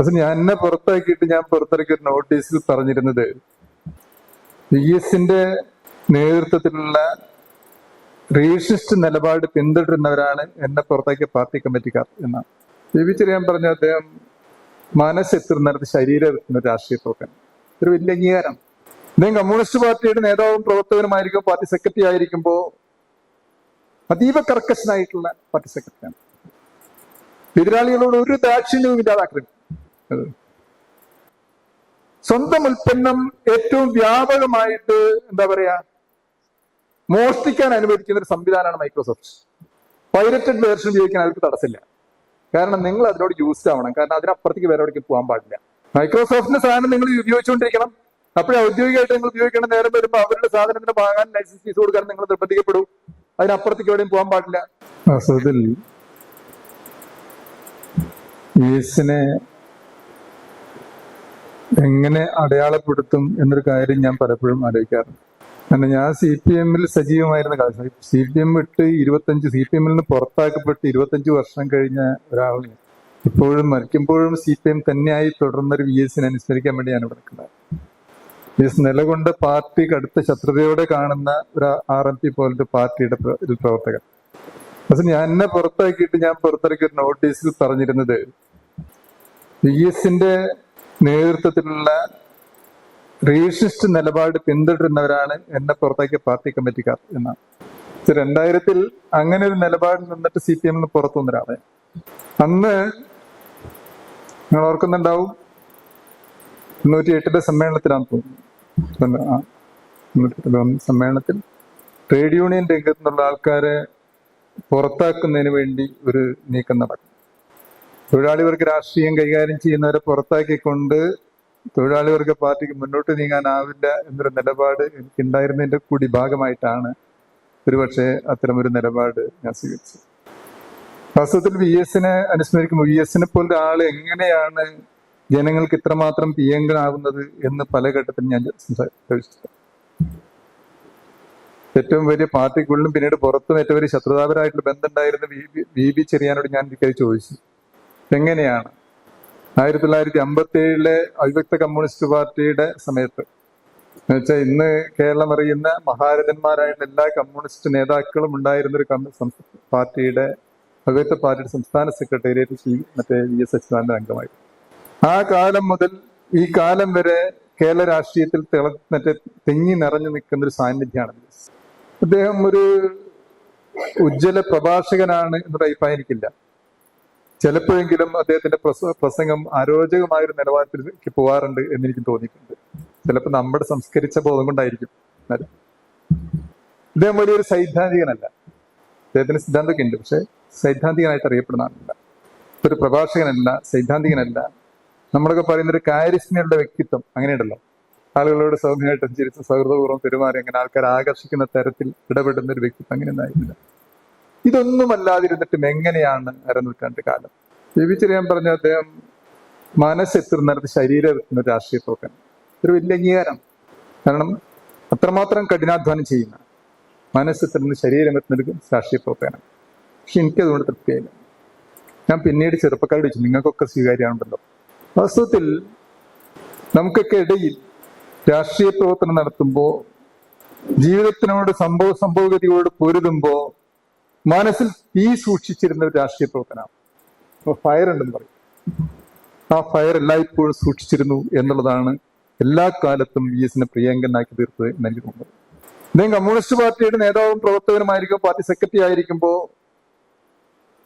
പക്ഷെ ഞാൻ എന്നെ പുറത്താക്കിയിട്ട് ഞാൻ പുറത്തിറക്കിയ ഒരു നോട്ടീസിൽ പറഞ്ഞിരുന്നത് വി എസിന്റെ നേതൃത്വത്തിലുള്ള റീഷിസ്റ്റ് നിലപാട് പിന്തുടരുന്നവരാണ് എന്നെ പുറത്താക്കിയ പാർട്ടി കമ്മിറ്റിക്കാർ എന്നാണ്. ബി വി ചെറിയാൻ പറഞ്ഞ അദ്ദേഹം മനസ്സെത്തുന്നിടത്ത് ശരീരം എത്തുന്ന രാഷ്ട്രീയ പ്രവർത്തനം ഒരു വലിയ അംഗീകാരം. അദ്ദേഹം കമ്മ്യൂണിസ്റ്റ് പാർട്ടിയുടെ നേതാവും പ്രവർത്തകനുമായിരിക്കും പാർട്ടി സെക്രട്ടറി ആയിരിക്കുമ്പോൾ അതീവ കർക്കശനായിട്ടുള്ള പാർട്ടി സെക്രട്ടറിയാണ് എതിരാളികളോട് ഒരു ദാക്ഷിണ്യവും ഇല്ലാതെ അത്. സ്വന്തം ഉൽപ്പന്നം ഏറ്റവും വ്യാപകമായിട്ട് എന്താ പറയാ മോഷ്ടിക്കാൻ അനുവദിക്കുന്ന ഒരു സംവിധാനമാണ് മൈക്രോസോഫ്റ്റ്. പൈലറ്റഡ് വേർഷൻ ഉപയോഗിക്കാൻ അവർക്ക് തടസ്സമില്ല. കാരണം നിങ്ങൾ അതിനോട് യൂസ്ഡ് ആവണം. കാരണം അതിനപ്പുറത്തേക്ക് വേറെ എവിടേക്ക് പോകാൻ പാടില്ല. മൈക്രോസോഫ്റ്റിന്റെ സാധനം നിങ്ങൾ ഉപയോഗിച്ചുകൊണ്ടിരിക്കണം. അപ്പോഴേ ഔദ്യോഗികമായിട്ട് നിങ്ങൾ ഉപയോഗിക്കണം നേരം വരുമ്പോൾ അവരുടെ സാധനത്തിന് വാങ്ങാൻ ലൈസൻസ് ഫീസ് കൊടുക്കാൻ നിങ്ങൾ നിർബന്ധിക്കപ്പെടും. അതിനപ്പുറത്തേക്ക് എവിടെയും പോകാൻ പാടില്ല. വാസ്തവത്തിൽ എങ്ങനെ അടയാളപ്പെടുത്തും എന്നൊരു കാര്യം ഞാൻ പലപ്പോഴും ആലോചിക്കാറുണ്ട്. കാരണം ഞാൻ സി പി എമ്മിൽ സജീവമായിരുന്ന കാലം സി പി എം വിട്ട് ഇരുപത്തഞ്ച് സി പി എമ്മിൽ നിന്ന് പുറത്താക്കപ്പെട്ട് ഇരുപത്തഞ്ച് വർഷം കഴിഞ്ഞ ഒരാളാണ് ഇപ്പോഴും മരിക്കുമ്പോഴും സി പി എം തന്നെയായി തുടർന്ന ഒരു വി എസിനെ അനുസ്മരിക്കാൻ വേണ്ടി ഞാൻ ഇവിടെ നിൽക്കുന്നത്. വി എസ് നിലകൊണ്ട് പാർട്ടി കടുത്ത ശത്രുതയോടെ കാണുന്ന ഒരു ആർ എം പി പോലത്തെ പാർട്ടിയുടെ പ്ര- പ്രവർത്തകൻ. പക്ഷെ ഞാൻ എന്നെ പുറത്താക്കിയിട്ട് ഞാൻ പുറത്തിറക്കിയ ഒരു നോട്ടീസിൽ പറഞ്ഞിരുന്നത് വി എസിന്റെ നേതൃത്വത്തിലുള്ള റീസിസ്റ്റ് നിലപാട് പിന്തുടരുന്നവരാണ് എന്നെ പുറത്താക്കിയ പാർട്ടി കമ്മിറ്റിക്കാർ എന്നാണ്. രണ്ടായിരത്തിൽ അങ്ങനെ ഒരു നിലപാടിൽ നിന്നിട്ട് സി പി എമ്മിന് പുറത്തു വന്ന ഒരാളെ അന്ന് നിങ്ങൾ ഓർക്കുന്നുണ്ടാവും തൊണ്ണൂറ്റി എട്ടിന്റെ സമ്മേളനത്തിലാണ് തോന്നുന്നു ആ തൊണ്ണൂറ്റി എട്ടിലെ ഒന്ന് സമ്മേളനത്തിൽ ട്രേഡ് യൂണിയൻ രംഗത്തുനിന്നുള്ള ആൾക്കാരെ പുറത്താക്കുന്നതിന് വേണ്ടി ഒരു നീക്കം നടക്കും തൊഴിലാളി വർഗ രാഷ്ട്രീയം കൈകാര്യം ചെയ്യുന്നവരെ പുറത്താക്കിക്കൊണ്ട് തൊഴിലാളി വർഗ പാർട്ടിക്ക് മുന്നോട്ട് നീങ്ങാനാവില്ല എന്നൊരു നിലപാട് എനിക്കുണ്ടായിരുന്നതിന്റെ കൂടി ഭാഗമായിട്ടാണ് ഒരുപക്ഷെ അത്തരമൊരു നിലപാട് ഞാൻ സ്വീകരിച്ചത്. വാസ്തവത്തിൽ വി എസിനെ അനുസ്മരിക്കുമ്പോൾ വി എസിനെ പോലൊരു ആൾ എങ്ങനെയാണ് ജനങ്ങൾക്ക് ഇത്രമാത്രം പ്രിയങ്കനാകുന്നത് എന്ന് പല ഘട്ടത്തിൽ ഞാൻ സംസാരിച്ചിട്ടുണ്ട് ഏറ്റവും വലിയ പാർട്ടിക്കുള്ളിലും പിന്നീട് പുറത്തും ഏറ്റവും വലിയ ശത്രുതാപരമായിട്ടുള്ള ബന്ധമുണ്ടായിരുന്ന വി ബി ചെറിയാനോട് ഞാൻ ഒരിക്കൽ ചോദിച്ചു. എങ്ങനെയാണ് ആയിരത്തി തൊള്ളായിരത്തി അമ്പത്തി ഏഴിലെ അവിഭക്ത കമ്മ്യൂണിസ്റ്റ് പാർട്ടിയുടെ സമയത്ത്. എന്നുവെച്ചാൽ ഇന്ന് കേരളം അറിയുന്ന മഹാരഥന്മാരായിട്ടുള്ള എല്ലാ കമ്മ്യൂണിസ്റ്റ് നേതാക്കളും ഉണ്ടായിരുന്ന ഒരു പാർട്ടിയുടെ അവിഭക്ത പാർട്ടിയുടെ സംസ്ഥാന സെക്രട്ടേറിയറ്റ് ശ്രീ മറ്റേ വി എസ് അച്യുതാനന്ദൻ അംഗമായി ആ കാലം മുതൽ ഈ കാലം വരെ കേരള രാഷ്ട്രീയത്തിൽ തിള മറ്റേ തെങ്ങി നിറഞ്ഞു നിൽക്കുന്ന ഒരു സാന്നിധ്യമാണ്. അദ്ദേഹം ഒരു ഉജ്ജ്വല പ്രഭാഷകനാണ് എന്നൊരു അഭിപ്രായം എനിക്കില്ല. ചിലപ്പോഴെങ്കിലും അദ്ദേഹത്തിന്റെ പ്രസ- പ്രസംഗം അരോചകമായ ഒരു നിലവാരത്തിലേക്ക് പോവാറുണ്ട് എന്ന് എനിക്ക് തോന്നിയിട്ടുണ്ട്. ചിലപ്പോൾ നമ്മുടെ സംസ്കരിച്ച ബോധം കൊണ്ടായിരിക്കും. ഇദ്ദേഹം വലിയൊരു സൈദ്ധാന്തികനല്ല. അദ്ദേഹത്തിന് സിദ്ധാന്തമൊക്കെ ഉണ്ട് പക്ഷെ സൈദ്ധാന്തികനായിട്ട് അറിയപ്പെടുന്ന ആളല്ല. ഒരു പ്രഭാഷകനല്ല സൈദ്ധാന്തികനല്ല. നമ്മളൊക്കെ പറയുന്ന ഒരു കാര്യസ്മയുടെ വ്യക്തിത്വം അങ്ങനെയുണ്ടല്ലോ. ആളുകളോട് സൗമ്യമായിട്ട് ചിരിച്ച് സൗഹൃദപൂർവം പെരുമാറി അങ്ങനെ ആൾക്കാരെ ആകർഷിക്കുന്ന തരത്തിൽ ഇടപെടുന്ന ഒരു വ്യക്തിത്വം അങ്ങനെ ഒന്നായിരുന്നില്ല ഇതൊന്നും അല്ലാതിരുന്നിട്ടും എങ്ങനെയാണ് അരനൂറ്റാണ്ട് കാലം? ബി ചെറിയാൻ പറഞ്ഞ അദ്ദേഹം മനസ്സെത്തുന്നിടത്ത് ശരീരം എത്തുന്ന രാഷ്ട്രീയ പ്രവർത്തനം ഒരു വലിയ അംഗീകാരം. കാരണം അത്രമാത്രം കഠിനാധ്വാനം ചെയ്യുന്ന മനസ്സെത്തുന്ന ശരീരം എത്തുന്ന ഒരു രാഷ്ട്രീയ പ്രവർത്തനം പക്ഷെ എനിക്കതുകൊണ്ട് തൃപ്തിയായില്ല. ഞാൻ പിന്നീട് ചെറുപ്പക്കാരോട് ചോദിച്ചു നിങ്ങൾക്കൊക്കെ സ്വീകാര്യമാണല്ലോ. വാസ്തവത്തിൽ നമുക്കൊക്കെ ഇടയിൽ രാഷ്ട്രീയ പ്രവർത്തനം നടത്തുമ്പോൾ ജീവിതത്തിനോട് സംഭവ സംഭവഗതിയോട് പൊരുതുമ്പോൾ മനസ്സിൽ തീ സൂക്ഷിച്ചിരുന്ന ഒരു രാഷ്ട്രീയ പ്രവർത്തനമാണ് ഫയർ ഉണ്ടെന്ന് പറയും. ആ ഫയർ എല്ലായ്പ്പോഴും സൂക്ഷിച്ചിരുന്നു എന്നുള്ളതാണ് എല്ലാ കാലത്തും വി എസിനെ പ്രിയങ്കനാക്കി തീർത്തത് എന്ന് എനിക്ക് തോന്നുന്നത് അദ്ദേഹം കമ്മ്യൂണിസ്റ്റ് പാർട്ടിയുടെ നേതാവും പ്രവർത്തകനുമായിരിക്കും പാർട്ടി സെക്രട്ടറി ആയിരിക്കുമ്പോൾ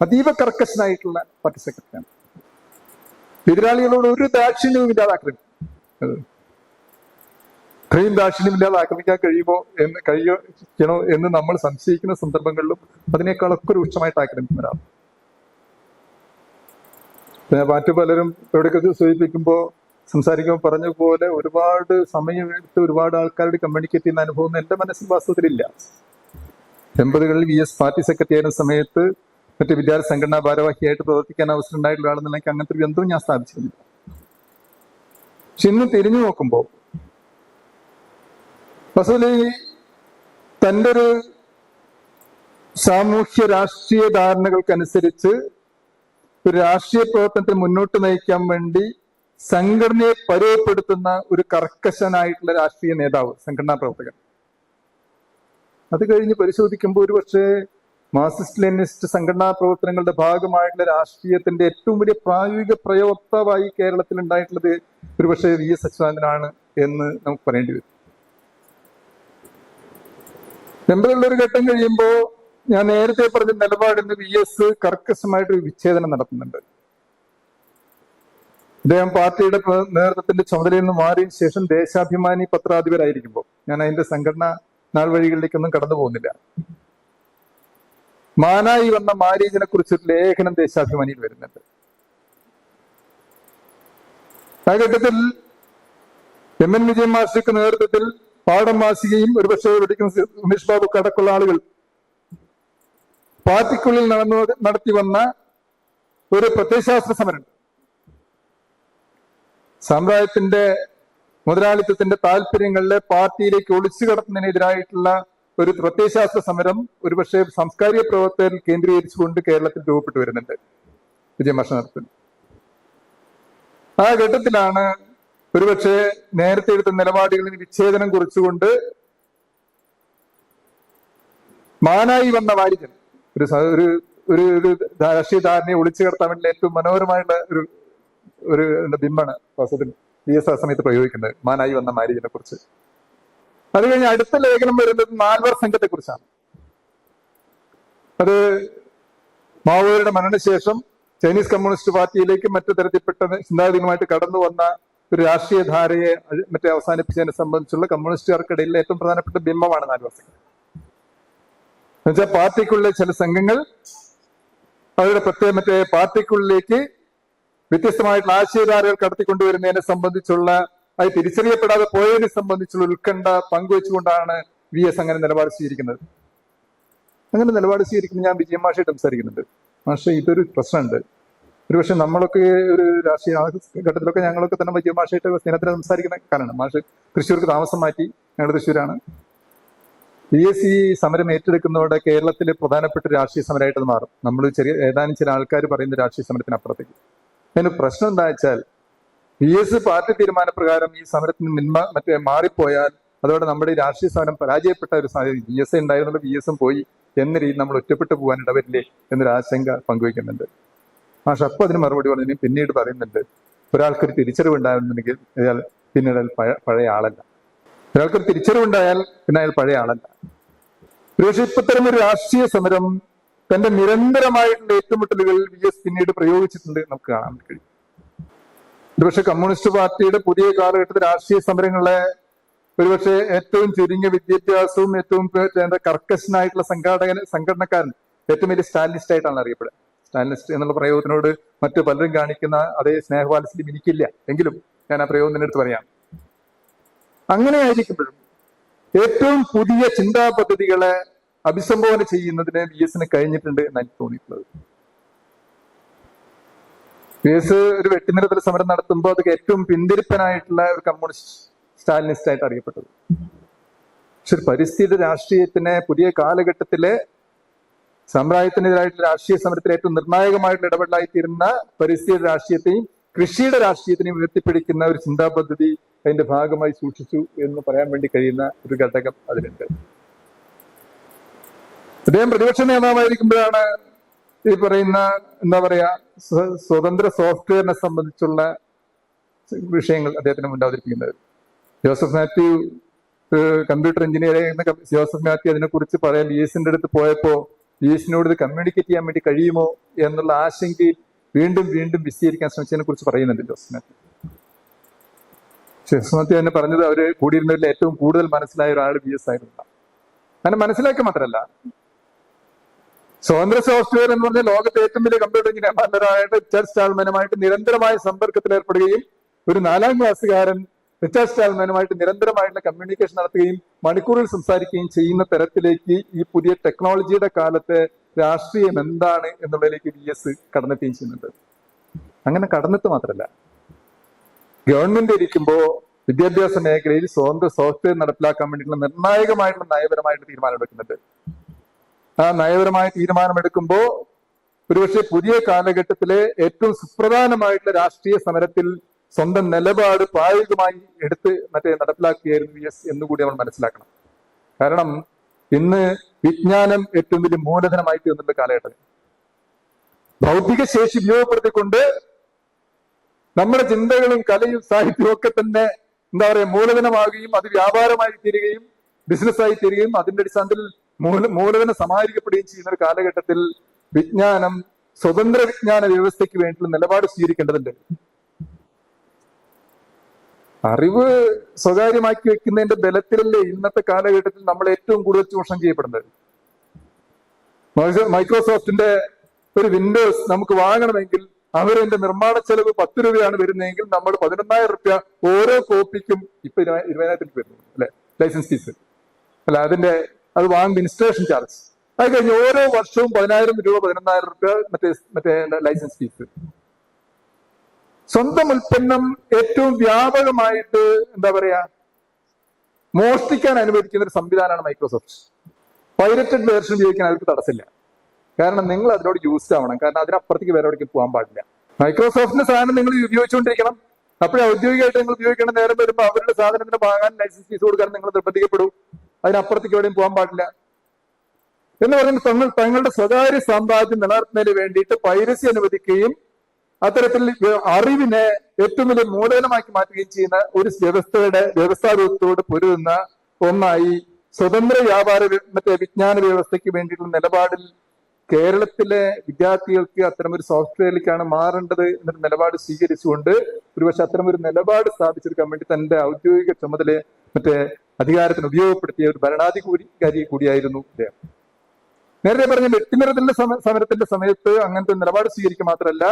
അതീവ കർക്കശനായിട്ടുള്ള പാർട്ടി സെക്രട്ടറിയാണ് എതിരാളികളോട് ഒരു ദാക്ഷിണ്യവും ഇല്ലാതെ ആക്രമിക്കും അത്. ഇത്രയും ദാക്ഷിണ്യമില്ലാതെ ആക്രമിക്കാൻ കഴിയുമോ എന്ന് കഴിയണോ എന്ന് നമ്മൾ സംശയിക്കുന്ന സന്ദർഭങ്ങളിലും അതിനേക്കാളൊക്കെ രൂക്ഷമായിട്ട് ആക്രമിക്കുന്നവരാണ്. പിന്നെ മറ്റു പലരും എവിടെയൊക്കെ സൂചിപ്പിക്കുമ്പോൾ സംസാരിക്കുമ്പോൾ പറഞ്ഞ പോലെ ഒരുപാട് സമയമെടുത്ത് ഒരുപാട് ആൾക്കാരോട് കമ്മ്യൂണിക്കേറ്റ് ചെയ്യുന്ന അനുഭവം എന്റെ മനസ്സിൽ വാസ്തവത്തിലില്ല. എൺപതുകളിൽ വി എസ് പാർട്ടി സെക്രട്ടറി ആയിരുന്ന സമയത്ത് മറ്റ് വിദ്യാർത്ഥി സംഘടനാ ഭാരവാഹിയായിട്ട് പ്രവർത്തിക്കാൻ അവസരം ഉണ്ടായിട്ടുള്ള ആളെന്നുള്ള എനിക്ക് അങ്ങനത്തെ ഒരു ബന്ധവും ഞാൻ സ്ഥാപിച്ചിരുന്നില്ല. പക്ഷെ ഇന്ന് തിരിഞ്ഞു നോക്കുമ്പോൾ വസൂലി തന്റെ ഒരു സാമൂഹ്യ രാഷ്ട്രീയ ധാരണകൾക്കനുസരിച്ച് ഒരു രാഷ്ട്രീയ പ്രവർത്തനത്തെ മുന്നോട്ട് നയിക്കാൻ വേണ്ടി സംഘടനയെ പരുവപ്പെടുത്തുന്ന ഒരു കർക്കശനായിട്ടുള്ള രാഷ്ട്രീയ നേതാവ് സംഘടനാ പ്രവർത്തകൻ. അത് കഴിഞ്ഞ് പരിശോധിക്കുമ്പോൾ ഒരു പക്ഷേ മാർക്സിസ്റ്റ് ലെനിസ്റ്റ് സംഘടനാ പ്രവർത്തനങ്ങളുടെ ഭാഗമായിട്ടുള്ള രാഷ്ട്രീയത്തിന്റെ ഏറ്റവും വലിയ പ്രായോഗിക പ്രയോക്താവായി കേരളത്തിൽ ഉണ്ടായിട്ടുള്ളത് ഒരുപക്ഷെ വി എസ് അച്യുതാനന്ദനാണ് എന്ന് നമുക്ക് പറയേണ്ടി വരും. ടെമ്പറുള്ള ഒരു ഘട്ടം കഴിയുമ്പോൾ ഞാൻ നേരത്തെ പറഞ്ഞ നിലപാടിന് വി എസ് കർക്കശമായിട്ട് ഒരു വിച്ഛേദനം നടത്തുന്നുണ്ട് അദ്ദേഹം പാർട്ടിയുടെ നേതൃത്വത്തിന്റെ ചുമതലയിൽ നിന്ന് മാറിയ ശേഷം ദേശാഭിമാനി പത്രാധിപരായിരിക്കുമ്പോൾ ഞാൻ അതിന്റെ സംഘടന നാൾ വഴികളിലേക്കൊന്നും കടന്നു പോകുന്നില്ല. മാനായി വന്ന മാരീജിനെ കുറിച്ചൊരു ലേഖനം ദേശാഭിമാനിയിൽ വരുന്നുണ്ട്. ആ ഘട്ടത്തിൽ എം. എൻ. വിജയൻ മാസ്റ്റർക്ക് നേതൃത്വത്തിൽ പാഠം മാസികയും ഒരുപക്ഷെ ഒരിക്കലും ഉമേഷ് ബാബു കടക്കുള്ള ആളുകൾ പാർട്ടിക്കുള്ളിൽ നടന്നു നടത്തി വന്ന ഒരു പ്രത്യയശാസ്ത്ര സമരം സമുദായത്തിന്റെ മുതലാളിത്തത്തിന്റെ താല്പര്യങ്ങളിലെ പാർട്ടിയിലേക്ക് ഒളിച്ചു കടത്തുന്നതിനെതിരായിട്ടുള്ള ഒരു പ്രത്യയശാസ്ത്ര സമരം ഒരുപക്ഷെ സാംസ്കാരിക പ്രവർത്തകർ കേന്ദ്രീകരിച്ചുകൊണ്ട് കേരളത്തിൽ രൂപപ്പെട്ടു വരുന്നുണ്ട്. വിജയമാഷ നടത്തുന്നത് ആ ഘട്ടത്തിലാണ് ഒരുപക്ഷെ നേരത്തെ എടുത്ത നിലപാടുകളിൽ വിച്ഛേദനം കുറിച്ചുകൊണ്ട് മാനായി വന്ന വാരികൻ ഒരു ഒരു ഒരു രാഷ്ട്രീയ ധാരണയെ ഒളിച്ചു കിടത്താൻ വേണ്ടി ഏറ്റവും മനോഹരമായിട്ടുള്ള ഒരു ഒരു ബിംബാണ് വാസ്തവത്തിൽ വി എസ് ആ സമയത്ത് പ്രയോഗിക്കുന്നത് മാനായി വന്ന മാരികനെ കുറിച്ച്. അത് കഴിഞ്ഞ് അടുത്ത ലേഖനം വരുന്നത് നാൽവർ സംഘത്തെ കുറിച്ചാണ്. അത് മാവോയുടെ മരണശേഷം ചൈനീസ് കമ്മ്യൂണിസ്റ്റ് പാർട്ടിയിലേക്ക് മറ്റു തരത്തിൽപ്പെട്ട ചിന്താഗതികളുമായിട്ട് കടന്നു വന്ന ഒരു രാഷ്ട്രീയ ധാരയെ മറ്റേ അവസാനിപ്പിച്ചതിനെ സംബന്ധിച്ചുള്ള കമ്മ്യൂണിസ്റ്റുകാർക്കിടയിൽ ഏറ്റവും പ്രധാനപ്പെട്ട ബിംബമാണ് നാല് സംഘം എന്നുവെച്ചാൽ പാർട്ടിക്കുള്ളിലെ ചില സംഘങ്ങൾ അവരുടെ പ്രത്യേക മറ്റേ പാർട്ടിക്കുള്ളിലേക്ക് വ്യത്യസ്തമായിട്ടുള്ള ആശയധാരകൾ കടത്തിക്കൊണ്ടുവരുന്നതിനെ സംബന്ധിച്ചുള്ള അത് തിരിച്ചറിയപ്പെടാതെ പോയതിനെ സംബന്ധിച്ചുള്ള ഉത്കണ്ഠ പങ്കുവെച്ചുകൊണ്ടാണ് വി എസ് അങ്ങനെ നിലപാട് സ്വീകരിക്കുന്നത്. അങ്ങനെ നിലപാട് സ്വീകരിക്കുമ്പോൾ ഞാൻ വിജയ മാഷയായിട്ട് സംസാരിക്കുന്നുണ്ട്. മാഷ ഇതൊരു പ്രശ്നമുണ്ട്. ഒരുപക്ഷെ നമ്മളൊക്കെ ഒരു രാഷ്ട്രീയ ഘട്ടത്തിലൊക്കെ ഞങ്ങളൊക്കെ തന്നെ വലിയ ഭാഷയായിട്ട് സ്നേഹത്തിന് സംസാരിക്കുന്ന കാലമാണ്. മാഷ് തൃശ്ശൂർക്ക് താമസം മാറ്റി ഞങ്ങൾ തൃശ്ശൂരാണ്. പി എസ് സി സമരം ഏറ്റെടുക്കുന്നതോടെ കേരളത്തിലെ പ്രധാനപ്പെട്ട രാഷ്ട്രീയ സമരമായിട്ട് അത് മാറും. നമ്മൾ ചെറിയ ഏതാനും ചില ആൾക്കാർ പറയുന്ന രാഷ്ട്രീയ സമരത്തിനപ്പുറത്തേക്ക്. അതിന് പ്രശ്നം എന്താ വെച്ചാൽ പി എസ് പാർട്ടി തീരുമാനപ്രകാരം ഈ സമരത്തിന് മിന്മ മറ്റേ മാറിപ്പോയാൽ അതോടെ നമ്മുടെ ഈ രാഷ്ട്രീയ സമരം പരാജയപ്പെട്ട ഒരു സാഹചര്യം ബി എസ് എ ഉണ്ടായിരുന്നുള്ള ബി എസും പോയി എന്ന രീതിയിൽ നമ്മൾ ഒറ്റപ്പെട്ടു പോകാൻ ഇടവരില്ലേ എന്നൊരു ആശങ്ക പങ്കുവയ്ക്കുന്നുണ്ട്. പക്ഷെ അപ്പൊ അതിന് മറുപടി പറഞ്ഞു പിന്നീട് പറയുന്നുണ്ട് ഒരാൾക്കൊരു തിരിച്ചറിവ് ഉണ്ടായിരുന്നുണ്ടെങ്കിൽ അയാൾ പിന്നീട് പഴയ ആളല്ല. ഒരാൾക്കൊരു തിരിച്ചറിവുണ്ടായാൽ പിന്നെ അയാൾ പഴയ ആളല്ല. ഒരുപക്ഷെ ഇപ്പത്തരം ഒരു രാഷ്ട്രീയ സമരം തന്റെ നിരന്തരമായിട്ടുള്ള ഏറ്റുമുട്ടലുകൾ വി എസ് പിന്നീട് പ്രയോഗിച്ചിട്ടുണ്ട് നമുക്ക് കാണാൻ കഴിയും. ഒരുപക്ഷെ കമ്മ്യൂണിസ്റ്റ് പാർട്ടിയുടെ പുതിയ കാലഘട്ടത്തിൽ രാഷ്ട്രീയ സമരങ്ങളെ ഒരുപക്ഷെ ഏറ്റവും ചുരുങ്ങിയ വിദ്യാഭ്യാസവും ഏറ്റവും കർക്കശനായിട്ടുള്ള സംഘാടകൻ സംഘടനക്കാരൻ ഏറ്റവും വലിയ സ്റ്റാലിനിസ്റ്റ് ആയിട്ടാണ് അറിയപ്പെടുക സ്റ്റാലിനിസ്റ്റ് എന്നുള്ള പ്രയോഗത്തിനോട് മറ്റു പലരും കാണിക്കുന്ന അതേ സ്നേഹവാത്സല്യം എനിക്കില്ല. എങ്കിലും ഞാൻ ആ പ്രയോഗം തന്നെ എടുത്ത് പറയാം. അങ്ങനെ ആയിരിക്കുമ്പോഴും ഏറ്റവും പുതിയ ചിന്താ പദ്ധതികളെ അഭിസംബോധന ചെയ്യുന്നതിന് വി എസിന് കഴിഞ്ഞിട്ടുണ്ട് എന്നാണ് എനിക്ക് തോന്നിയിട്ടുള്ളത്. വി എസ് ഒരു വെട്ടിനിരത്തിൽ സമരം നടത്തുമ്പോൾ അത് ഏറ്റവും പിന്തിരിപ്പനായിട്ടുള്ള ഒരു കമ്മ്യൂണിസ്റ്റ് സ്റ്റാലിനിസ്റ്റ് ആയിട്ട് അറിയപ്പെട്ടത്. പക്ഷെ ഒരു പരിസ്ഥിതി രാഷ്ട്രീയത്തിനെ പുതിയ കാലഘട്ടത്തിലെ സമുദായത്തിനെതിരായിട്ടുള്ള രാഷ്ട്രീയ സമരത്തിൽ ഏറ്റവും നിർണായകമായിട്ടുള്ള ഇടപെടലായിത്തീരുന്ന പരിസ്ഥിതി രാഷ്ട്രീയത്തെയും കൃഷിയുടെ രാഷ്ട്രീയത്തിനെയും ഉയർത്തിപ്പിടിക്കുന്ന ഒരു ചിന്താ പദ്ധതി അതിന്റെ ഭാഗമായി സൂക്ഷിച്ചു എന്ന് പറയാൻ വേണ്ടി കഴിയുന്ന ഒരു ഘടകം അതിലുണ്ട്. അദ്ദേഹം പ്രതിപക്ഷ നേതാവായിരിക്കുമ്പോഴാണ് ഈ പറയുന്ന എന്താ പറയാ സ്വതന്ത്ര സോഫ്റ്റ്വെയറിനെ സംബന്ധിച്ചുള്ള വിഷയങ്ങൾ അദ്ദേഹത്തിന് മുന്നിൽ ജോസഫ് മാത്യു കമ്പ്യൂട്ടർ ചെയ്യുന്ന ജോസഫ് മാത്യു അതിനെക്കുറിച്ച് പറയാൻ ബി എസിന്റെ അടുത്ത് പോയപ്പോ എസിനോട് ഇത് കമ്മ്യൂണിക്കേറ്റ് ചെയ്യാൻ വേണ്ടി കഴിയുമോ എന്നുള്ള ആശങ്കയിൽ വീണ്ടും വീണ്ടും വിശദീകരിക്കാൻ ശ്രമിച്ചതിനെ കുറിച്ച് പറയുന്നുണ്ട് ജോസഫ് ജോസ്മത്തി തന്നെ പറഞ്ഞത് അവർ കൂടിയിരുന്നവരിൽ ഏറ്റവും കൂടുതൽ മനസ്സിലായ ഒരാൾ ബി എസ് ആയിരുന്നു അങ്ങനെ മനസ്സിലാക്കുക മാത്രമല്ല സ്വതന്ത്ര സോഫ്റ്റ്വെയർ എന്ന് പറഞ്ഞാൽ ലോകത്തെ ഏറ്റവും വലിയ കമ്പ്യൂട്ടർ എഞ്ചിനീയർമാരായിട്ട് ചർച്ച് സ്റ്റാൾമാനുമായിട്ട് നിരന്തരമായ സമ്പർക്കത്തിൽ ഏർപ്പെടുകയും ഒരു നാലാം ക്ലാസ്സുകാരൻ റിച്ചാർഡ് സ്റ്റാൽമാനുമായിട്ട് നിരന്തരമായിട്ടുള്ള കമ്മ്യൂണിക്കേഷൻ നടത്തുകയും മണിക്കൂറിൽ സംസാരിക്കുകയും ചെയ്യുന്ന തരത്തിലേക്ക് ഈ പുതിയ ടെക്നോളജിയുടെ കാലത്തെ രാഷ്ട്രീയം എന്താണ് എന്നുള്ളതിലേക്ക് വി എസ് കടന്നെത്തുകയും ചെയ്യുന്നുണ്ട്. അങ്ങനെ കടന്നെത്ത് മാത്രമല്ല ഗവൺമെന്റ് ഇരിക്കുമ്പോ വിദ്യാഭ്യാസ മേഖലയിൽ സ്വതന്ത്ര സോഫ്റ്റ്വെയർ നടപ്പിലാക്കാൻ വേണ്ടിയിട്ടുള്ള നിർണായകമായിട്ടുള്ള നയപരമായിട്ട് തീരുമാനമെടുക്കുന്നുണ്ട് ആ നയപരമായ തീരുമാനമെടുക്കുമ്പോൾ ഒരുപക്ഷെ പുതിയ കാലഘട്ടത്തിലെ ഏറ്റവും സുപ്രധാനമായിട്ടുള്ള രാഷ്ട്രീയ സമരത്തിൽ സ്വന്തം നിലപാട് പ്രായോഗികമായി എടുത്ത് മറ്റേ നടപ്പിലാക്കുകയായിരുന്നു വി എസ് എന്നുകൂടി നമ്മൾ മനസ്സിലാക്കണം. കാരണം ഇന്ന് വിജ്ഞാനം ഏറ്റവും വലിയ മൂലധനമായി തീർന്നിട്ട് കാലഘട്ടത്തിൽ. ഭൗതിക ശേഷി ഉപയോഗപ്പെടുത്തിക്കൊണ്ട് നമ്മുടെ ചിന്തകളും കലയും സാഹിത്യവും ഒക്കെ തന്നെ എന്താ പറയുക മൂലധനമാകുകയും അത് വ്യാപാരമായി തീരുകയും ബിസിനസ്സായി തീരുകയും അതിന്റെ അടിസ്ഥാനത്തിൽ മൂല മൂലധനം സമാഹരിക്കപ്പെടുകയും ചെയ്യുന്ന ഒരു കാലഘട്ടത്തിൽ വിജ്ഞാനം സ്വതന്ത്ര വിജ്ഞാന വ്യവസ്ഥയ്ക്ക് വേണ്ടിയുള്ള നിലപാട് സ്വീകരിക്കേണ്ടതുണ്ട്. അറിവ് സ്വകാര്യമാക്കി വെക്കുന്നതിന്റെ ബലത്തിലല്ലേ ഇന്നത്തെ കാലഘട്ടത്തിൽ നമ്മൾ ഏറ്റവും കൂടുതൽ ചൂഷണം ചെയ്യപ്പെടുന്നത്? മൈക്രോസോഫ്റ്റിന്റെ ഒരു വിൻഡോസ് നമുക്ക് വാങ്ങണമെങ്കിൽ അവരതിന്റെ നിർമ്മാണ ചെലവ് പത്ത് രൂപയാണ് വരുന്നതെങ്കിൽ നമ്മൾ പതിനൊന്നായിരം റുപ്യ ഓരോ കോപ്പിക്കും ഇപ്പൊ ഇരുപതിനായിരത്തിൽ വരുന്നു അല്ലെ? ലൈസൻസ് ഫീസ് അല്ല അതിന്റെ അത് വാങ്ങുന്ന ഇൻസ്റ്റലേഷൻ ചാർജ് അത് കഴിഞ്ഞ് ഓരോ വർഷവും പതിനായിരം രൂപ പതിനൊന്നായിരം റുപ്യ മറ്റേ മറ്റേ ലൈസൻസ് ഫീസ് സ്വന്തം ഉൽപ്പന്നം ഏറ്റവും വ്യാപകമായിട്ട് എന്താ പറയാ മോഷ്ടിക്കാൻ അനുവദിക്കുന്ന ഒരു സംവിധാനമാണ് മൈക്രോസോഫ്റ്റ്. പൈലറ്റഡ് വേർഷൻ ഉപയോഗിക്കാൻ അവർക്ക് തടസ്സമില്ല. കാരണം നിങ്ങൾ അതിനോട് യൂസ്ഡ് ആവണം. കാരണം അതിനപ്പുറത്തേക്ക് വേറെ എവിടേക്ക് പോകാൻ പാടില്ല. മൈക്രോസോഫ്റ്റിന്റെ സാധനം നിങ്ങൾ ഉപയോഗിച്ചുകൊണ്ടിരിക്കണം. അപ്പോഴേ ഔദ്യോഗികമായിട്ട് നിങ്ങൾ ഉപയോഗിക്കണം നേരം വരുമ്പോൾ അവരുടെ സാധനത്തിന് വാങ്ങാൻ ലൈസൻസ് ഫീസ് കൊടുക്കാൻ നിങ്ങൾ നിർബന്ധിക്കപ്പെടൂ. അതിനപ്പുറത്തേക്ക് എവിടെയും പോകാൻ പാടില്ല. എന്ന് പറയുമ്പോൾ തങ്ങൾ തങ്ങളുടെ സ്വകാര്യ സമ്പാദ്യം നിലനിർത്തുന്നതിന് വേണ്ടിയിട്ട് പൈരസി അനുവദിക്കുകയും അത്തരത്തിൽ അറിവിനെ ഏറ്റവും വലിയ മൂലധനമാക്കി മാറ്റുകയും ചെയ്യുന്ന ഒരു വ്യവസ്ഥയുടെ വ്യവസ്ഥാരൂപത്തോട് പൊരുതുന്ന ഒന്നായി സ്വതന്ത്ര വ്യാപാര വ്യ- മറ്റേ വിജ്ഞാന വ്യവസ്ഥയ്ക്ക് വേണ്ടിയിട്ടുള്ള നിലപാടിൽ കേരളത്തിലെ വിദ്യാർത്ഥികൾക്ക് അത്തരമൊരു സോഫ്റ്റ്വെയറിലേക്കാണ് മാറേണ്ടത് എന്നൊരു നിലപാട് സ്വീകരിച്ചുകൊണ്ട് ഒരുപക്ഷെ അത്തരമൊരു നിലപാട് സ്ഥാപിച്ചെടുക്കാൻ വേണ്ടി തന്റെ ഔദ്യോഗിക ചുമതല മറ്റേ അധികാരത്തിന് ഉപയോഗപ്പെടുത്തിയ ഒരു ഭരണാധികാരി കൂടിയായിരുന്നു അദ്ദേഹം നേരത്തെ പറഞ്ഞ വെട്ടിനിറത്തിന്റെ സമ സമരത്തിന്റെ സമയത്ത് അങ്ങനത്തെ നിലപാട് സ്വീകരിക്കുക മാത്രമല്ല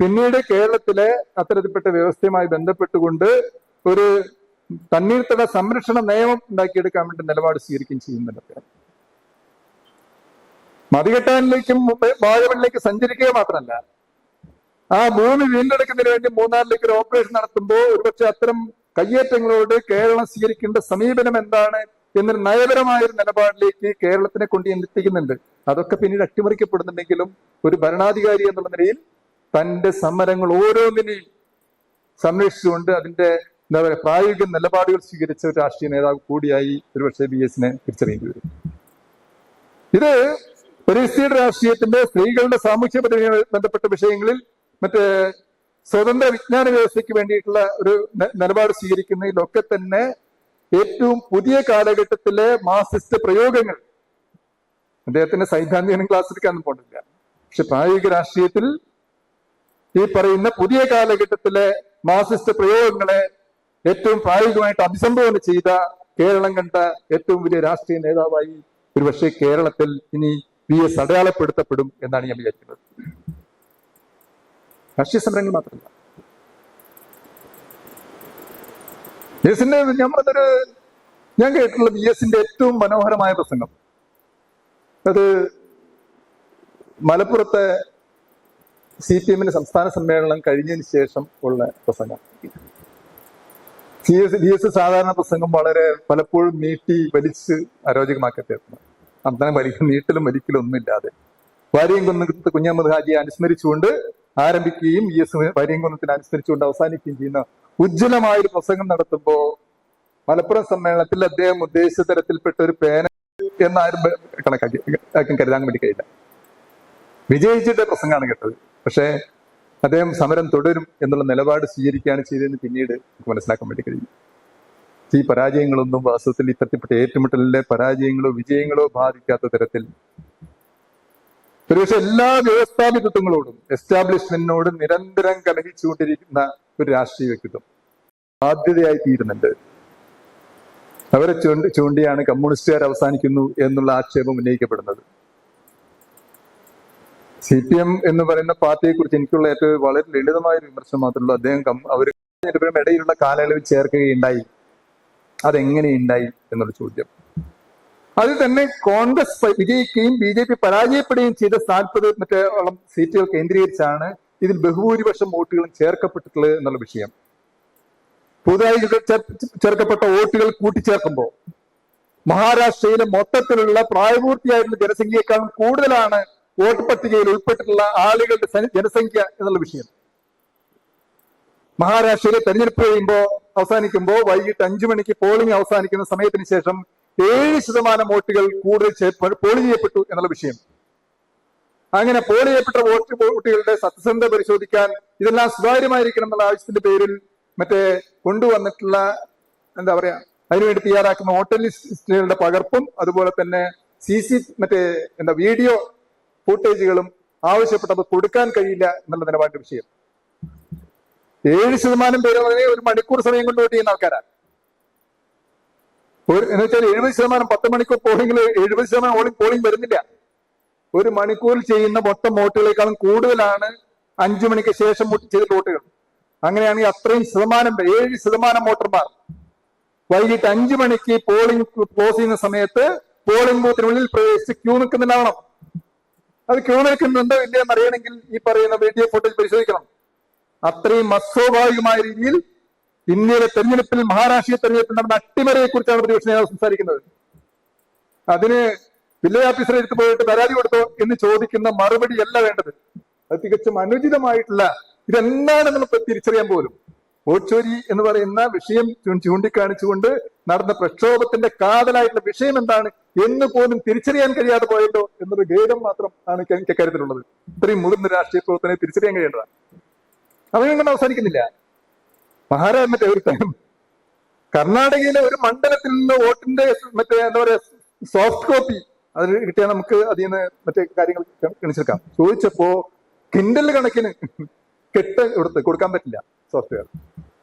പിന്നീട് കേരളത്തിലെ അത്തരത്തിൽപ്പെട്ട വ്യവസ്ഥയുമായി ബന്ധപ്പെട്ടുകൊണ്ട് ഒരു തണ്ണീർത്തട സംരക്ഷണ നിയമം ഉണ്ടാക്കിയെടുക്കാൻ വേണ്ടി നിലപാട് സ്വീകരിക്കുകയും ചെയ്യുന്നുണ്ട് മതികെട്ടാനിലേക്കും വാഴവനിലേക്ക് സഞ്ചരിക്കുക മാത്രമല്ല ആ ഭൂമി വീണ്ടെടുക്കുന്നതിന് വേണ്ടി മൂന്നാറിലേക്ക് ഒരു ഓപ്പറേഷൻ നടത്തുമ്പോൾ ഒരുപക്ഷെ അത്തരം കയ്യേറ്റങ്ങളോട് കേരളം സ്വീകരിക്കേണ്ട സമീപനം എന്താണ് എന്നൊരു നയപരമായ ഒരു നിലപാടിലേക്ക് കേരളത്തിനെ കൊണ്ട് എത്തിക്കുന്നുണ്ട്. അതൊക്കെ പിന്നീട് അട്ടിമറിക്കപ്പെടുന്നുണ്ടെങ്കിലും ഒരു ഭരണാധികാരി എന്നുള്ള നിലയിൽ തന്റെ സമരങ്ങൾ ഓരോന്നിനെയും സംരക്ഷിച്ചുകൊണ്ട് അതിന്റെ എന്താ പറയുക പ്രായോഗിക നിലപാടുകൾ സ്വീകരിച്ച ഒരു രാഷ്ട്രീയ നേതാവ് കൂടിയായി ഒരുപക്ഷെ ബി എസിനെ തിരിച്ചറിയേണ്ടി വരും. ഇത് പരിസ്ഥിതിയുടെ രാഷ്ട്രീയത്തിന്റെ സ്ത്രീകളുടെ സാമൂഹ്യ ബന്ധപ്പെട്ട വിഷയങ്ങളിൽ മറ്റേ സ്വതന്ത്ര വിജ്ഞാന വ്യവസ്ഥയ്ക്ക് വേണ്ടിയിട്ടുള്ള ഒരു നിലപാട് സ്വീകരിക്കുന്നതിലൊക്കെ തന്നെ ഏറ്റവും പുതിയ കാലഘട്ടത്തിലെ മാർസിസ്റ്റ് പ്രയോഗങ്ങൾ അദ്ദേഹത്തിന്റെ സൈദ്ധാന്തിക എടുക്കാനൊന്നും പോകില്ല പക്ഷെ പ്രായോഗിക രാഷ്ട്രീയത്തിൽ ഈ പറയുന്ന പുതിയ കാലഘട്ടത്തിലെ മാർസിസ്റ്റ് പ്രയോഗങ്ങളെ ഏറ്റവും പ്രായോഗികമായിട്ട് അഭിസംബോധന ചെയ്ത കേരളം കണ്ട ഏറ്റവും വലിയ രാഷ്ട്രീയ നേതാവായി ഒരുപക്ഷെ കേരളത്തിൽ ഇനി വി എസ് അടയാളപ്പെടുത്തപ്പെടും എന്നാണ് ഞാൻ വിചാരിക്കുന്നത്. രാഷ്ട്രീയ സമരങ്ങൾ മാത്രമല്ല. വി എസിന്റെ പറഞ്ഞൊരു ഞാൻ കേട്ടിട്ടുള്ള വി എസിന്റെ ഏറ്റവും മനോഹരമായ പ്രസംഗം. അത് മലപ്പുറത്തെ സി പി എമ്മിന്റെ സംസ്ഥാന സമ്മേളനം കഴിഞ്ഞതിന് ശേഷം ഉള്ള പ്രസംഗം. സി എസ് ഡി എസ് സാധാരണ പ്രസംഗം വളരെ പലപ്പോഴും നീട്ടി വലിച്ച് അരോചകമാക്കി തീർക്കുന്നത് അന്നേരം വലിക്കും നീട്ടലും വലിക്കലും ഒന്നുമില്ലാതെ. വാര്യംകുന്നത്ത് കുഞ്ഞഹമ്മദ് ഹാജിയെ അനുസ്മരിച്ചുകൊണ്ട് ആരംഭിക്കുകയും ഇ എസ് വാര്യംകുന്നത്തിന് അനുസ്മരിച്ചുകൊണ്ട് അവസാനിക്കുകയും ചെയ്യുന്ന ഉജ്ജ്വലമായ ഒരു പ്രസംഗം നടത്തുമ്പോൾ മലപ്പുറം സമ്മേളനത്തിൽ അദ്ദേഹം ഉദ്ദേശിച്ച തരത്തിൽപ്പെട്ട ഒരു പേന എന്നാരും കണക്കാക്കി കരുതാൻ വേണ്ടി കഴിയില്ല. വിജയിച്ചിട്ട് പ്രസംഗമാണ് കേട്ടത്. പക്ഷേ അദ്ദേഹം സമരം തുടരും എന്നുള്ള നിലപാട് സ്വീകരിക്കുകയാണ് ചെയ്തതെന്ന് പിന്നീട് നമുക്ക് മനസ്സിലാക്കാൻ വേണ്ടി കഴിയും. ഈ പരാജയങ്ങളൊന്നും വാസ്തവത്തിൽ ഇത്തരത്തിൽപ്പെട്ട ഏറ്റുമുട്ടലിലെ പരാജയങ്ങളോ വിജയങ്ങളോ ബാധിക്കാത്ത തരത്തിൽ ഒരുപക്ഷെ എല്ലാ വ്യവസ്ഥാപിതത്വങ്ങളോടും എസ്റ്റാബ്ലിഷ്മെന്റിനോടും നിരന്തരം കലഹിച്ചുകൊണ്ടിരിക്കുന്ന ഒരു രാഷ്ട്രീയ വ്യക്തിത്വം ബാധ്യതയായി തീരുന്നുണ്ട്. അവരെ ചൂണ്ടി ചൂണ്ടിയാണ് കമ്മ്യൂണിസ്റ്റുകാർ അവസാനിക്കുന്നു എന്നുള്ള ആക്ഷേപം ഉന്നയിക്കപ്പെടുന്നത്. സി പി എം എന്ന് പറയുന്ന പാർട്ടിയെ കുറിച്ച് എനിക്കുള്ള ഏറ്റവും വളരെ ലളിതമായ ഒരു വിമർശനം മാത്രമേ ഉള്ളൂ. അദ്ദേഹം അവർ ഇടയിലുള്ള കാലയളവിൽ ചേർക്കുകയുണ്ടായി. അതെങ്ങനെയുണ്ടായി എന്നുള്ള ചോദ്യം. അതിൽ തന്നെ കോൺഗ്രസ് വിജയിക്കുകയും ബി ജെ പി പരാജയപ്പെടുകയും ചെയ്ത നാൽപ്പത് മറ്റോളം സീറ്റുകൾ കേന്ദ്രീകരിച്ചാണ് ഇതിൽ ബഹുഭൂരിപക്ഷം വോട്ടുകളും ചേർക്കപ്പെട്ടിട്ടുള്ളത് എന്നുള്ള വിഷയം. പുതുതായി ചേർക്കപ്പെട്ട വോട്ടുകൾ കൂട്ടിച്ചേർക്കുമ്പോൾ മഹാരാഷ്ട്രയിലെ മൊത്തത്തിലുള്ള പ്രായപൂർത്തിയായിട്ടുള്ള ജനസംഖ്യയെക്കാളും കൂടുതലാണ് വോട്ട് പട്ടികയിൽ ഉൾപ്പെട്ടിട്ടുള്ള ആളുകളുടെ ജനസംഖ്യ എന്നുള്ള വിഷയം. മഹാരാഷ്ട്രയിലെ തെരഞ്ഞെടുപ്പ് കഴിയുമ്പോൾ അവസാനിക്കുമ്പോൾ വൈകിട്ട് അഞ്ചു മണിക്ക് പോളിംഗ് അവസാനിക്കുന്ന സമയത്തിന് ശേഷം ഏഴ് ശതമാനം വോട്ടുകൾ കൂടുതൽ പോൾ ചെയ്യപ്പെട്ടു എന്നുള്ള വിഷയം. അങ്ങനെ പോൾ ചെയ്യപ്പെട്ട വോട്ട് വോട്ടുകളുടെ സത്യസന്ധത പരിശോധിക്കാൻ ഇതെല്ലാം സുതാര്യമായിരിക്കണം എന്നുള്ള ആവശ്യത്തിന്റെ പേരിൽ മറ്റേ കൊണ്ടുവന്നിട്ടുള്ള എന്താ പറയാ അതിനുവേണ്ടി തയ്യാറാക്കുന്ന വോട്ടർ ലിസ്റ്റുകളുടെ പകർപ്പും അതുപോലെ തന്നെ സി സി മറ്റേ എന്താ വീഡിയോ ഫൂട്ടേജുകളും ആവശ്യപ്പെട്ടത് കൊടുക്കാൻ കഴിയില്ല എന്നുള്ള നിലപാടിന്റെ വിഷയം. ഏഴ് ശതമാനം പേര് പറഞ്ഞാൽ ഒരു മണിക്കൂർ സമയം കൊണ്ട് വോട്ട് ചെയ്യുന്ന ആൾക്കാരാണ്. ഒരു എന്ന് വെച്ചാൽ എഴുപത് ശതമാനം പത്ത് മണിക്കൂർ പോളിംഗിൽ എഴുപത് ശതമാനം ഓളിംഗ് പോളിംഗ് വരുന്നില്ല. ഒരു മണിക്കൂറിൽ ചെയ്യുന്ന മൊത്തം വോട്ടുകളെക്കാളും കൂടുതലാണ് അഞ്ചു മണിക്ക് ശേഷം ചെയ്ത വോട്ടുകൾ. അങ്ങനെയാണെങ്കിൽ അത്രയും ശതമാനം ഏഴ് ശതമാനം വോട്ടർമാർ. വൈകിട്ട് അഞ്ചു മണിക്ക് പോളിംഗ് ക്ലോസ് ചെയ്യുന്ന സമയത്ത് പോളിംഗ് ബൂത്തിനുള്ളിൽ പ്രവേശിച്ച് ക്യൂ നിൽക്കുന്നുണ്ടാവണം. അത് ക്യൂ നിൽക്കുന്നുണ്ടോ ഇല്ലയോ എന്നറിയണമെങ്കിൽ ഈ പറയുന്ന വീഡിയോ ഫുട്ടേജ് പരിശോധിക്കണം. അത്രയും അസ്വാഭാവികമായ രീതിയിൽ ഇന്ത്യയിലെ തെരഞ്ഞെടുപ്പിൽ മഹാരാഷ്ട്രീയ തെരഞ്ഞെടുപ്പിൽ നടന്ന അട്ടിമറിയെ കുറിച്ചാണ് പ്രതിപക്ഷ നേതാവ് സംസാരിക്കുന്നത്. അതിന് വില്ലേജ് ഓഫീസറെ എടുത്ത് പോയിട്ട് പരാതി കൊടുത്തോ എന്ന് ചോദിക്കുന്ന മറുപടി അല്ല വേണ്ടത്. അത് തികച്ചും അനുചിതമായിട്ടുള്ള ഇതെന്താണെന്ന് തിരിച്ചറിയാൻ പോലും. ഓച്ചോരി എന്ന് പറയുന്ന വിഷയം ചൂണ്ടിക്കാണിച്ചുകൊണ്ട് നടന്ന പ്രക്ഷോഭത്തിന്റെ കാതലായിട്ടുള്ള വിഷയം എന്താണ് എന്ന് പോലും തിരിച്ചറിയാൻ കഴിയാതെ പോയല്ലോ എന്നൊരു ഖേദം മാത്രം ആണ് എനിക്ക് കരുതലുള്ളത് ഇത്രയും മുതിർന്ന രാഷ്ട്രീയ പ്രവർത്തനെ തിരിച്ചറിയാൻ കഴിയേണ്ടതാണ്. അവയൊന്നും അവസാനിക്കുന്നില്ല. മഹാരാജ് മറ്റേ ഒരു കർണാടകയിലെ ഒരു മണ്ഡലത്തിൽ നിന്ന് വോട്ടിന്റെ മറ്റേ എന്താ പറയാ സോഫ്റ്റ് കോപ്പി അത് കിട്ടിയാൽ നമുക്ക് അതിൽ നിന്ന് മറ്റേ കാര്യങ്ങൾ കണിച്ചെടുക്കാം ചോദിച്ചപ്പോ കിൻഡൽ കണക്കിന് കെട്ട് കൊടുക്കാൻ പറ്റില്ല സോഫ്റ്റ്വെയർ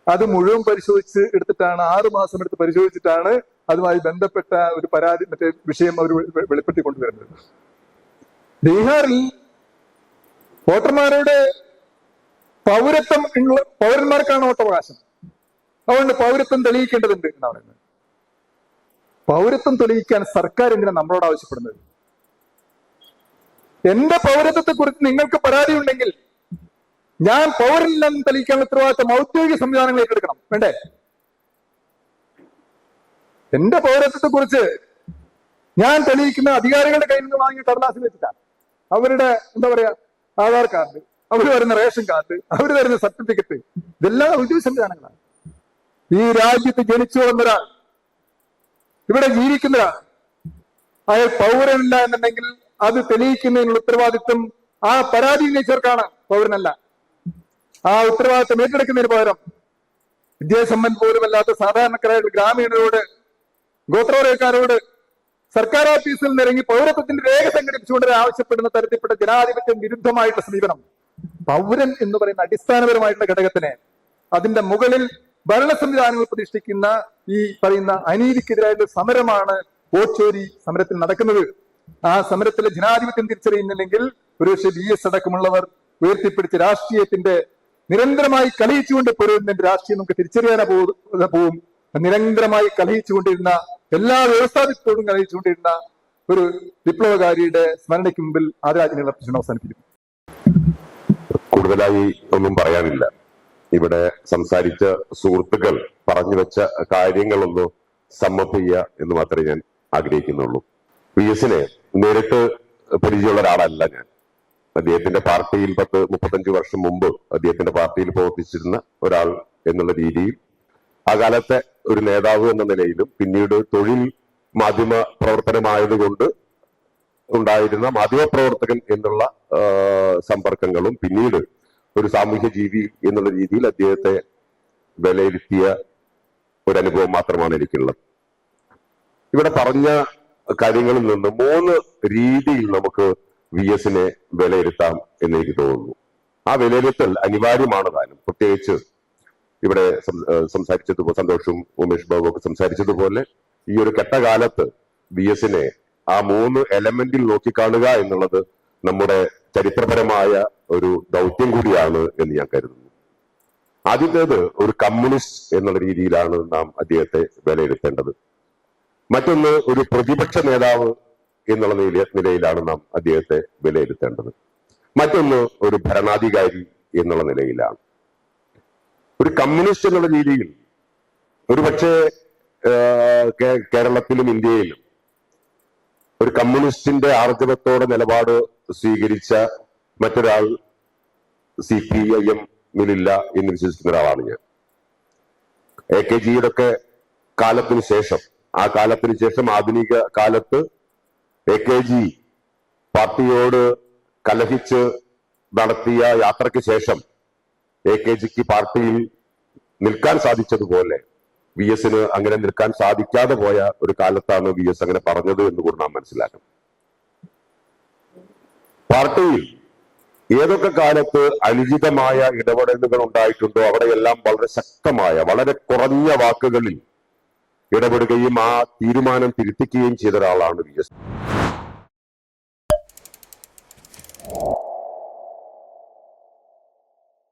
അത് മുഴുവൻ പരിശോധിച്ച് എടുത്തിട്ടാണ് ആറു മാസം എടുത്ത് പരിശോധിച്ചിട്ടാണ് അതുമായി ബന്ധപ്പെട്ട ഒരു പരാതി മറ്റേ വിഷയം അവർ വെളിപ്പെടുത്തി കൊണ്ടുവരുന്നത്. ബീഹാറിൽ വോട്ടർമാരുടെ പൗരത്വം പൗരന്മാർക്കാണ് വോട്ടവകാശം. അതുകൊണ്ട് പൗരത്വം തെളിയിക്കേണ്ടതുണ്ട് എന്നാണ്. പറയുന്നത് പൗരത്വം തെളിയിക്കാൻ സർക്കാർ എന്തിനാണ് നമ്മളോട് ആവശ്യപ്പെടുന്നത്? എന്റെ പൗരത്വത്തെ കുറിച്ച് നിങ്ങൾക്ക് പരാതി ഉണ്ടെങ്കിൽ ഞാൻ പൗരനില്ലെന്ന് തെളിയിക്കാനുള്ള ഉത്തരവാദിത്തം ഔദ്യോഗിക സംവിധാനങ്ങൾ ഏറ്റെടുക്കണം. വേണ്ടേ? എന്റെ പൗരത്വത്തെ കുറിച്ച് ഞാൻ തെളിയിക്കുന്ന അധികാരികളുടെ കയ്യിൽ നിന്ന് വാങ്ങിയ കടലാസിൽ വെച്ചിട്ടാണ് അവരുടെ എന്താ പറയാ ആധാർ കാർഡ് അവർ വരുന്ന റേഷൻ കാർഡ് അവർ തരുന്ന സർട്ടിഫിക്കറ്റ് ഇതെല്ലാം ഔദ്യോഗിക സംവിധാനങ്ങളാണ്. ഈ രാജ്യത്ത് ജനിച്ചു വളർന്ന ഒരാൾ ഇവിടെ ജീവിക്കുന്ന ഒരാൾ അയാൾ പൗരനല്ല എന്നുണ്ടെങ്കിൽ അത് തെളിയിക്കുന്നതിനുള്ള ഉത്തരവാദിത്വം ആ പരാതി ഉന്നയിച്ചവർക്കാണ് പൗരനല്ല. ആ ഉത്തരവാദിത്വം ഏറ്റെടുക്കുന്നതിന് പകരം വിദ്യാസമ്പൻ പോലുമല്ലാത്ത സാധാരണക്കാരായ ഗ്രാമീണരോട് ഗോത്രവർഗക്കാരോട് സർക്കാർ ഓഫീസിൽ നിന്ന് ഇറങ്ങി പൗരത്വത്തിന്റെ രേഖ സംഘടിപ്പിച്ചുകൊണ്ട് ആവശ്യപ്പെടുന്ന തരത്തിൽപ്പെട്ട ജനാധിപത്യം വിരുദ്ധമായിട്ടുള്ള സമീപനം പൗരൻ എന്ന് പറയുന്ന അടിസ്ഥാനപരമായിട്ടുള്ള ഘടകത്തിനെ അതിന്റെ മുകളിൽ ഭരണ സംവിധാനങ്ങൾ പ്രതിഷ്ഠിക്കുന്ന ഈ പറയുന്ന അനീതിക്കെതിരായിട്ടുള്ള സമരമാണ് ഓച്ചോരി ചോരി സമരത്തിൽ നടക്കുന്നത്. ആ സമരത്തിലെ ജനാധിപത്യം തിരിച്ചറിയുന്നില്ലെങ്കിൽ ഒരുപക്ഷെ ബി എസ് അടക്കമുള്ളവർ ഉയർത്തിപ്പിടിച്ച രാഷ്ട്രീയത്തിന്റെ നിരന്തരമായി കളിയിച്ചുകൊണ്ട് പോരുന്ന രാഷ്ട്രീയം നമുക്ക് തിരിച്ചറിയാനാ പോകുന്ന പോവും. നിരന്തരമായി കലഹിച്ചുകൊണ്ടിരുന്ന എല്ലാ വ്യവസ്ഥാപിത്തോടും കലഹിച്ചുകൊണ്ടിരുന്ന ഒരു വിപ്ലവകാരിയുടെ സ്മരണയ്ക്ക് മുമ്പിൽ ആദരാജ്ഞകൾ അർപ്പിച്ചു അവസാനിപ്പിക്കും കൂടുതലായി ഒന്നും പറയാനില്ല. ഇവിടെ സംസാരിച്ച സുഹൃത്തുക്കൾ പറഞ്ഞു വെച്ച കാര്യങ്ങളൊന്ന് സമ്മപ്പ് ചെയ്യുക എന്ന് മാത്രമേ ഞാൻ ആഗ്രഹിക്കുന്നുള്ളൂ. വി എസിനെ നേരിട്ട് പരിചയമുള്ള ഒരാളല്ല ഞാൻ. അദ്ദേഹത്തിന്റെ പാർട്ടിയിൽ പത്ത് മുപ്പത്തഞ്ച് വർഷം മുമ്പ് അദ്ദേഹത്തിന്റെ പാർട്ടിയിൽ പ്രവർത്തിച്ചിരുന്ന ഒരാൾ എന്നുള്ള രീതിയിൽ ആ കാലത്തെ ഒരു നേതാവ് എന്ന നിലയിലും പിന്നീട് തൊഴിൽ മാധ്യമ പ്രവർത്തനമായതുകൊണ്ട് ഉണ്ടായിരുന്ന മാധ്യമപ്രവർത്തകൻ എന്നുള്ള സമ്പർക്കങ്ങളും പിന്നീട് ഒരു സാമൂഹ്യ ജീവി എന്നുള്ള രീതിയിൽ അദ്ദേഹത്തെ വിലയിരുത്തിയ ഒരു അനുഭവം മാത്രമാണ് എനിക്കുള്ളത്. ഇവിടെ പറഞ്ഞ കാര്യങ്ങളിൽ നിന്ന് മൂന്ന് രീതിയിൽ നമുക്ക് വി എസിനെ വിലയിരുത്താം എന്ന് എനിക്ക് തോന്നുന്നു. ആ വിലയിരുത്തൽ അനിവാര്യമാണ് താനും. പ്രത്യേകിച്ച് ഇവിടെ സംസാരിച്ചതുപോലെ സന്തോഷും ഉമേഷ് ബാബു ഒക്കെ സംസാരിച്ചതുപോലെ ഈ ഒരു കെട്ടകാലത്ത് വി എസിനെ ആ മൂന്ന് എലമെന്റിൽ നോക്കിക്കാണുക എന്നുള്ളത് നമ്മുടെ ചരിത്രപരമായ ഒരു ദൗത്യം കൂടിയാണ് എന്ന് ഞാൻ കരുതുന്നു. ആദ്യത്തേത് ഒരു കമ്മ്യൂണിസ്റ്റ് എന്നുള്ള രീതിയിലാണ് നാം അദ്ദേഹത്തെ വിലയിരുത്തേണ്ടത്. മറ്റൊന്ന് ഒരു പ്രതിപക്ഷ നേതാവ് എന്നുള്ള നില- നിലയിലാണ് നാം അദ്ദേഹത്തെ വിലയിരുത്തേണ്ടത്. മറ്റൊന്ന് ഒരു ഭരണാധികാരി എന്നുള്ള നിലയിലാണ്. ഒരു കമ്മ്യൂണിസ്റ്റ് എന്നുള്ള രീതിയിൽ ഒരുപക്ഷെ കേരളത്തിലും ഇന്ത്യയിലും ഒരു കമ്മ്യൂണിസ്റ്റിന്റെ ആർജവത്തോടെ നിലപാട് സ്വീകരിച്ച മറ്റൊരാൾ സി പി ഐ എം മിലില്ല എന്ന് വിശ്വസിക്കുന്ന ഒരാളാണ് ഞാൻ. എ കെ ജിയുടെ ഒക്കെ കാലത്തിന് ശേഷം ആ കാലത്തിന് ശേഷം ആധുനിക കാലത്ത് എ കെ ജി പാർട്ടിയോട് കലഹിച്ച് നടത്തിയ യാത്രയ്ക്ക് ശേഷം എ കെ ജിക്ക് പാർട്ടിയിൽ നിൽക്കാൻ സാധിച്ചതുപോലെ വി എസിന് അങ്ങനെ നിൽക്കാൻ സാധിക്കാതെ പോയ ഒരു കാലത്താണ് വി എസ് അങ്ങനെ പറഞ്ഞത് എന്ന് കൂടി നാം മനസ്സിലാക്കണം പാർട്ടിയിൽ ഏതൊക്കെ കാലത്ത് അനുചിതമായ ഇടപെടലുകൾ ഉണ്ടായിട്ടുണ്ടോ അവിടെയെല്ലാം വളരെ ശക്തമായ വളരെ കുറഞ്ഞ വാക്കുകളിൽ ഇടപെടുകയും ആ തീരുമാനം തിരുത്തിക്കുകയും ചെയ്ത ഒരാളാണ് വി എസ്.